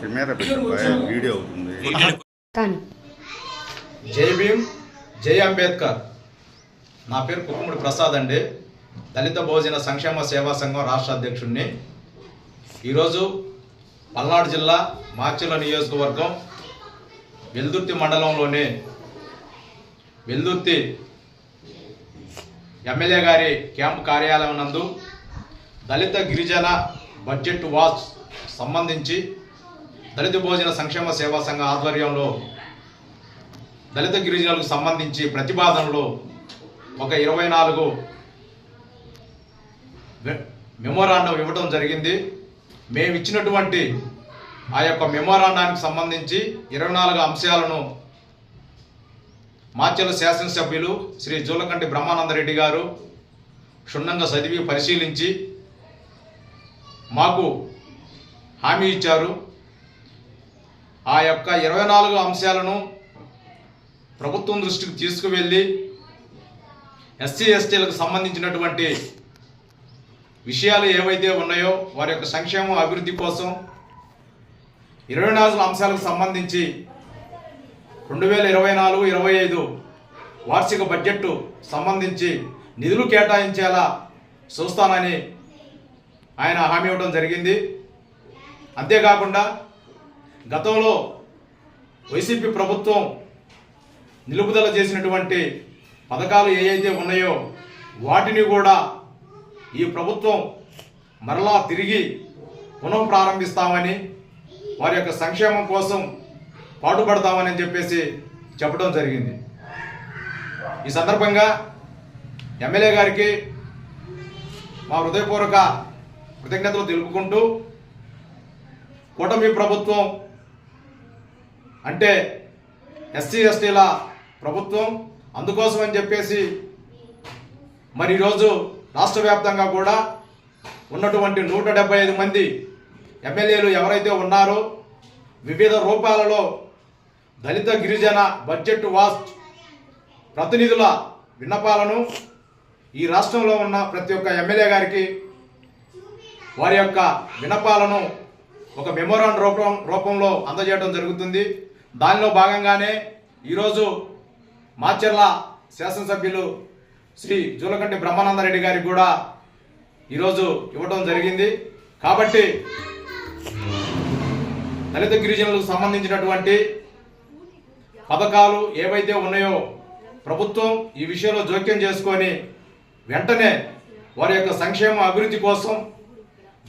Camera పెట్టిపోయా video అవుతుంది. కానీ. జై భీమ్ జై అంబేద్కర్. నా పేరు కుక్కుముడి ప్రసాద్ అండి. దళిత భోజన సంక్షేమ సేవా సంఘం రాష్ట్ర అధ్యక్షుడిని ఈరోజు పల్నాడు జిల్లా మార్చిల నియోజకవర్గం వెల్దుర్తి మండలంలోని వెల్దుర్తి ఎమ్మెల్యే గారి క్యాంపు కార్యాలయం నందు దళిత గిరిజన బడ్జెట్ వాచ్ సంబంధించి దళిత భోజన సంక్షేమ సేవా సంఘ ఆధ్వర్యంలో దళిత గిరిజనులకు సంబంధించి ప్రతిపాదనలు ఒక ఇరవై నాలుగు మె- మెమోరాండం ఇవ్వడం జరిగింది. మేము ఇచ్చినటువంటి ఆ యొక్క మెమోరాండానికి సంబంధించి ఇరవై నాలుగు అంశాలను మాచెల శాసనసభ్యులు శ్రీ జూలకంటి బ్రహ్మానందరెడ్డి గారు క్షుణ్ణంగా చదివి పరిశీలించి మాకు హామీ ఇచ్చారు. ఆ యొక్క ఇరవై నాలుగు అంశాలను ప్రభుత్వం దృష్టికి తీసుకువెళ్ళి ఎస్సీ ఎస్టీలకు సంబంధించినటువంటి విషయాలు ఏవైతే ఉన్నాయో వారి యొక్క సంక్షేమం అభివృద్ధి కోసం ఇరవై నాలుగు అంశాలకు సంబంధించి రెండు వేల ఇరవై నాలుగు ఇరవై ఐదు వార్షిక బడ్జెట్ సంబంధించి నిధులు కేటాయించేలా చూస్తానని ఆయన హామీ ఇవ్వడం జరిగింది. అంతేకాకుండా గతంలో వైసీపీ ప్రభుత్వం నిలుపుదల చేసినటువంటి పథకాలు ఏవైతే ఉన్నాయో వాటిని కూడా ఈ ప్రభుత్వం మరలా తిరిగి పునః ప్రారంభిస్తామని వారి యొక్క సంక్షేమం కోసం పాటుపడతామని చెప్పేసి చెప్పడం జరిగింది. ఈ సందర్భంగా ఎమ్మెల్యే గారికి మా హృదయపూర్వక కృతజ్ఞతలు తెలుపుకుంటూ కూటమి ప్రభుత్వం అంటే ఎస్సీ ఎస్టీల ప్రభుత్వం అందుకోసం అని చెప్పేసి మరి ఈరోజు రాష్ట్ర వ్యాప్తంగా కూడా ఉన్నటువంటి నూట డెబ్బై ఐదు మంది ఎమ్మెల్యేలు ఎవరైతే ఉన్నారో వివిధ రూపాలలో దళిత గిరిజన బడ్జెట్ వాస్ట్ ప్రతినిధుల విన్నపాలను ఈ రాష్ట్రంలో ఉన్న ప్రతి ఒక్క ఎమ్మెల్యే గారికి వారి యొక్క వినపాలను ఒక మెమోరాండ్ రూపం రూపంలో అందజేయడం జరుగుతుంది. దానిలో భాగంగానే ఈరోజు మాచర్ల శాసనసభ్యులు శ్రీ జూలకంటి బ్రహ్మానందరెడ్డి గారికి కూడా ఈరోజు ఇవ్వడం జరిగింది. కాబట్టి దళిత గిరిజనులకు సంబంధించినటువంటి పథకాలు ఏవైతే ఉన్నాయో ప్రభుత్వం ఈ విషయంలో జోక్యం చేసుకొని వెంటనే వారి యొక్క సంక్షేమ అభివృద్ధి కోసం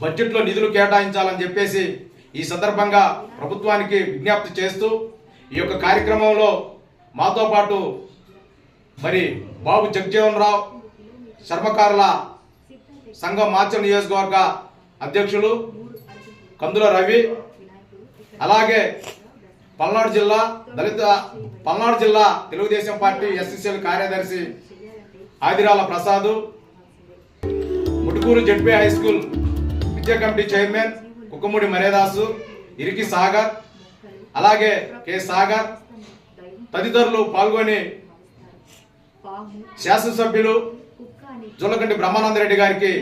బడ్జెట్లో నిధులు కేటాయించాలని చెప్పేసి ఈ సందర్భంగా ప్రభుత్వానికి విజ్ఞప్తి చేస్తూ ఈ యొక్క కార్యక్రమంలో మాతో పాటు మరి బాబు జగజీవన్ రావు చర్మకారుల సంఘం మార్చల్ నియోజకవర్గ అధ్యక్షులు కందుల రవి అలాగే పల్నాడు జిల్లా దళిత పల్నాడు జిల్లా తెలుగుదేశం పార్టీ ఎస్ఎస్ఎల్ కార్యదర్శి Adirala Prasad Mutukuru ZP high school విద్యా కమిటీ చైర్మన్ కుక్కమూడి మరేదాసు ఇరికి సాగర్ అలాగే కె సాగర్ తదితరులు పాల్గొని శాసనసభ్యులు జుల్లకంటి బ్రహ్మానందరెడ్డి గారికి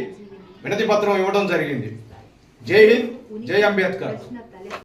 వినతి పత్రం ఇవ్వడం జరిగింది. జై హింద్ జై అంబేద్కర్.